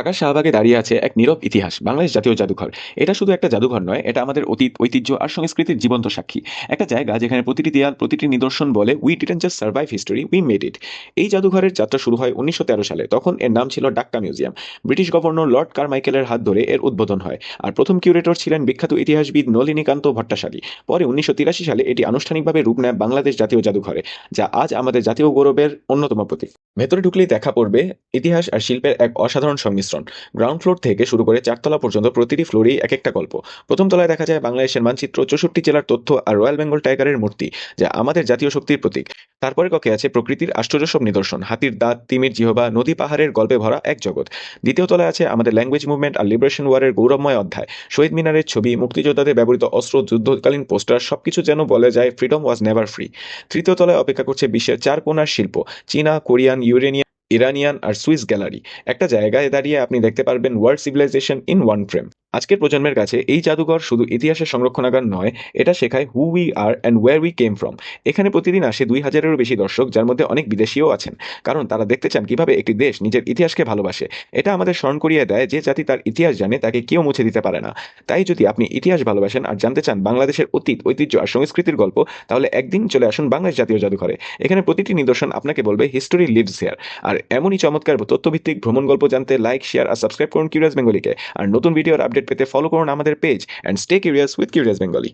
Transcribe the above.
ঢাকার শাহবাগে দাঁড়িয়ে আছে এক নীরব ইতিহাস, বাংলাদেশ জাতীয় জাদুঘর। এটা শুধু একটা জাদুঘর নয়, এটা আমাদের অতীত, ঐতিহ্য আর সংস্কৃতির জীবন্ত সাক্ষী। একটা জায়গা যেখানে প্রতিটি দেয়াল, প্রতিটি নিদর্শন বলে we didn't just survive history we made it এই জাদুঘরের যাত্রা শুরু হয় উনিশশো তেরো সালে। তখন এর নাম ছিল Dacca museum. British governor lord কারমাইকেলের হাত ধরে এর উদ্বোধন হয়। আর প্রথম কিউরেটর ছিলেন বিখ্যাত ইতিহাসবিদ নলিনীকান্ত ভট্টাশালী পরে উনিশশো তিরাশি সালে এটি আনুষ্ঠানিকভাবে রূপ নেয় বাংলাদেশ জাতীয় জাদুঘরে, যা আজ আমাদের জাতীয় গৌরবের অন্যতম প্রতীক। ভেতরে ঢুকলেই দেখা পড়বে ইতিহাস আর শিল্পের এক অসাধারণ সংমিশ্রণ। গ্রাউন্ড ফ্লোর থেকে শুরু করে চারতলা পর্যন্ত প্রতিটি ফ্লোরেই এক একটা গল্প। প্রথম তলায় দেখা যায় বাংলাদেশের মানচিত্র চৌষট্টি জেলার তথ্য আর রয়্যাল বেঙ্গল টাইগারের মূর্তি, যা আমাদের জাতীয় শক্তির প্রতীক। তারপরে কক্ষে আছে প্রকৃতির আশ্চর্য সব নিদর্শন, হাতির দাঁত, তিমির জিহবা, নদী পাহাড়ের গল্পে ভরা এক জগৎ। দ্বিতীয় তলায় আছে আমাদের ল্যাঙ্গুয়েজ মুভমেন্ট আর লিবারেশন ওয়ারের গৌরবময় অধ্যায়। শহীদ মিনারের ছবি, মুক্তিযোদ্ধাদের ব্যবহৃত অস্ত্র, যুদ্ধকালীন পোস্টার, সবকিছু যেন বলে যায় ফ্রিডম ওয়াজ নেভার ফ্রি তৃতীয় তলায় অপেক্ষা করছে বিশ্বের চার কোণার শিল্প, চীনা, কোরিয়ান ইউরেনিয়ান ইরানিয়ান আর সুইস গ্যালারি। একটা জায়গায় দাঁড়িয়ে আপনি দেখতে পারবেন world civilization in one frame. আজকের প্রজন্মের কাছে এই জাদুঘর শুধু ইতিহাসের সংরক্ষণাগার নয়, এটা শেখায় who we are and where we came from এখানে প্রতিদিন আসে দুই হাজারেরও বেশি দর্শক, যার মধ্যে অনেক বিদেশিও আছেন। কারণ তারা দেখতে চান কীভাবে একটি দেশ নিজের ইতিহাসকে ভালোবাসে। এটা আমাদের স্মরণ করিয়ে দেয় যে জাতি তার ইতিহাস জানে, তাকে কেউ মুছে দিতে পারে না। তাই যদি আপনি ইতিহাস ভালোবাসেন আর জানতে চান বাংলাদেশের অতীত, ঐতিহ্য আর সংস্কৃতির গল্প, তাহলে একদিন চলে আসুন বাংলাদেশ জাতীয় জাদুঘরে। এখানে প্রতিটি নিদর্শন আপনাকে বলবে হিস্টোরি লিভস হেয়ার আর এমনই চমৎকার তথ্যভিত্তিক ভ্রমণ গল্প জানতে লাইক শেয়ার আর সাবস্ক্রাইব করুন কিউরিয়াস বেঙ্গলিকে আর নতুন ভিডিওর আপডেট পেতে ফলো করুন আমাদের page and stay curious with curious Bengali